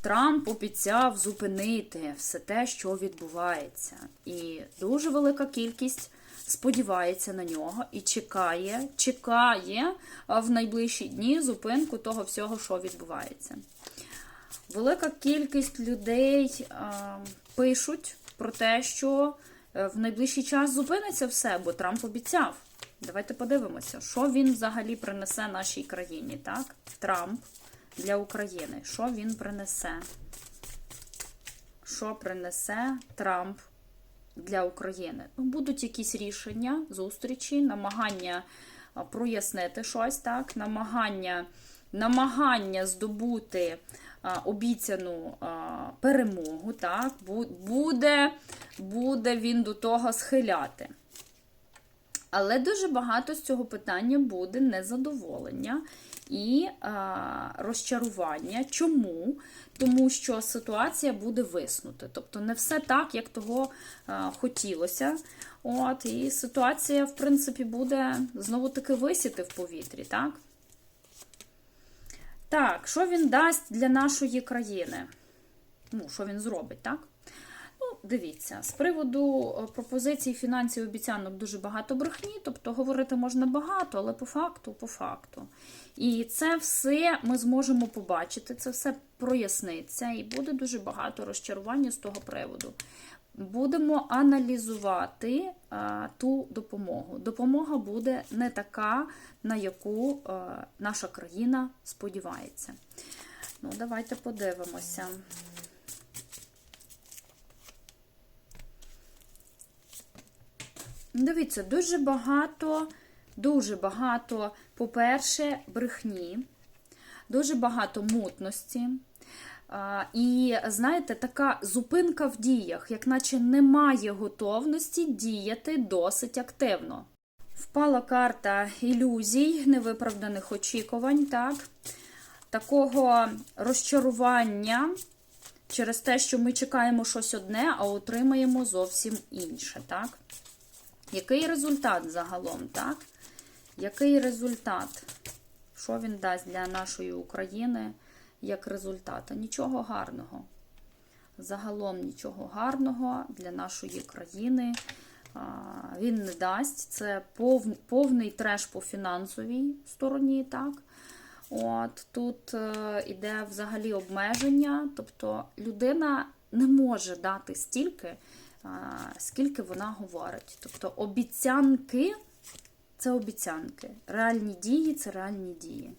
Трамп обіцяв зупинити все те, що відбувається. І дуже велика кількість сподівається на нього і чекає, чекає в найближчі дні зупинку того всього, що відбувається. Велика кількість людей а, пишуть про те, що е, в найближчий час зупиниться все, бо Трамп обіцяв. Давайте подивимося, що він взагалі принесе нашій країні, так? Трамп для України. Що він принесе? Що принесе Трамп для України? Ну, будуть якісь рішення, зустрічі, намагання прояснити щось, так? Намагання, намагання здобути обіцяну перемогу, так? Буде, буде він до того схиляти. Але дуже багато з цього питання буде незадоволення і а, розчарування. Чому? Тому що ситуація буде виснути. Тобто не все так, як того а, хотілося. От, і ситуація, в принципі, буде знову-таки висіти в повітрі, так? Так, що він дасть для нашої країни? Ну, що він зробить, так? Дивіться, з приводу е, пропозицій фінансів обіцянок дуже багато брехні, тобто говорити можна багато, але по факту, по факту. І це все ми зможемо побачити, це все проясниться, і буде дуже багато розчарування з того приводу. Будемо аналізувати а, ту допомогу. Допомога буде не така, на яку а, наша країна сподівається. Ну, давайте подивимося. Дивіться, дуже багато, дуже багато, по-перше, брехні, дуже багато мутності. І, знаєте, така зупинка в діях, як наче немає готовності діяти досить активно. Впала карта ілюзій, невиправданих очікувань, так? Такого розчарування через те, що ми чекаємо щось одне, а отримаємо зовсім інше, так? Який результат загалом, так? Який результат? Що він дасть для нашої України як результат? Нічого гарного. Загалом нічого гарного для нашої країни він не дасть. Це пов- повний треш по фінансовій стороні, так? От тут е, іде взагалі обмеження, тобто людина не може дати стільки, скільки вона говорить. Тобто обіцянки це обіцянки, реальні дії це реальні дії.